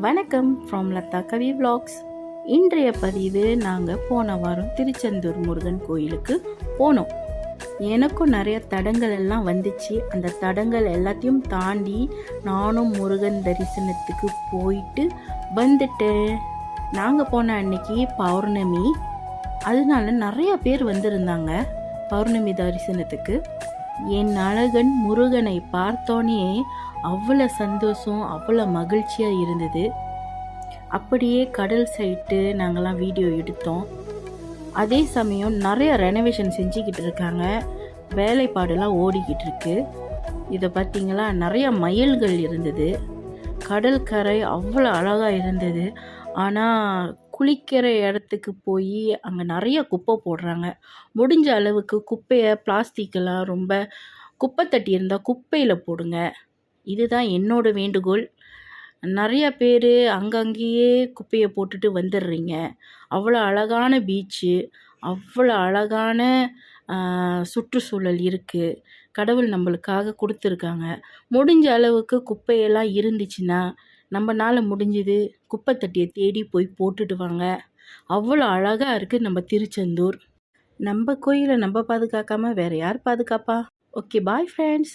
வணக்கம் from Latha Kavi vlogs இன்றைய பதிவு நாங்கள் போன வாரம் திருச்செந்தூர் முருகன் கோயிலுக்கு போனோம். எனக்கும் நிறைய தடங்கள் எல்லாம் வந்துச்சு. அந்த தடங்கள் எல்லாத்தையும் தாண்டி நானும் முருகன் தரிசனத்துக்கு போயிட்டு வந்துட்டேன். நாங்கள் போன அன்னைக்கு பௌர்ணமி. அதனால நிறைய பேர் வந்திருந்தாங்க பௌர்ணமி தரிசனத்துக்கு. என் அழகன் முருகனை பார்த்தோன்னே அவ்வளோ சந்தோஷம் அவ்வளோ மகிழ்ச்சியாக இருந்தது. அப்படியே கடல் சைட்டு நாங்கள்லாம் வீடியோ எடுத்தோம். அதே சமயம் நிறைய ரெனோவேஷன் செஞ்சுக்கிட்டு இருக்காங்க. வேலைப்பாடுலாம் ஓடிக்கிட்டு இருக்கு. இதை பார்த்திங்களா? நிறைய மயில்கள் இருந்தது. கடல் கரை அவ்வளோ அழகாக இருந்தது. ஆனால் குளிக்கிற இடத்துக்கு போய் அங்கே நிறைய குப்பை போடுறாங்க. முடிஞ்ச அளவுக்கு குப்பையை பிளாஸ்டிக்கெல்லாம் ரொம்ப குப்பை தட்டி இருந்தால் குப்பையில் போடுங்க. இதுதான் என்னோட வேண்டுகோள். நிறைய பேர் அங்கங்கேயே குப்பையை போட்டுட்டு வந்துடுறீங்க அவ்வளோ அழகான பீச்சு அவ்வளோ அழகான சுற்றுச்சூழல் இருக்குது கடவுள் நம்மளுக்காக கொடுத்துருக்காங்க. முடிஞ்ச அளவுக்கு குப்பையெல்லாம் இருந்துச்சுன்னா நம்மனால முடிஞ்சது. குப்பை தட்டியை தேடி போய் போட்டுட்டு வாங்க அவ்வளோ அழகாக இருக்குது நம்ம திருச்செந்தூர். நம்ம கோயிலை நம்ம பாதுகாக்காமல் வேறு யார் பாதுகாப்பா? Okay bye friends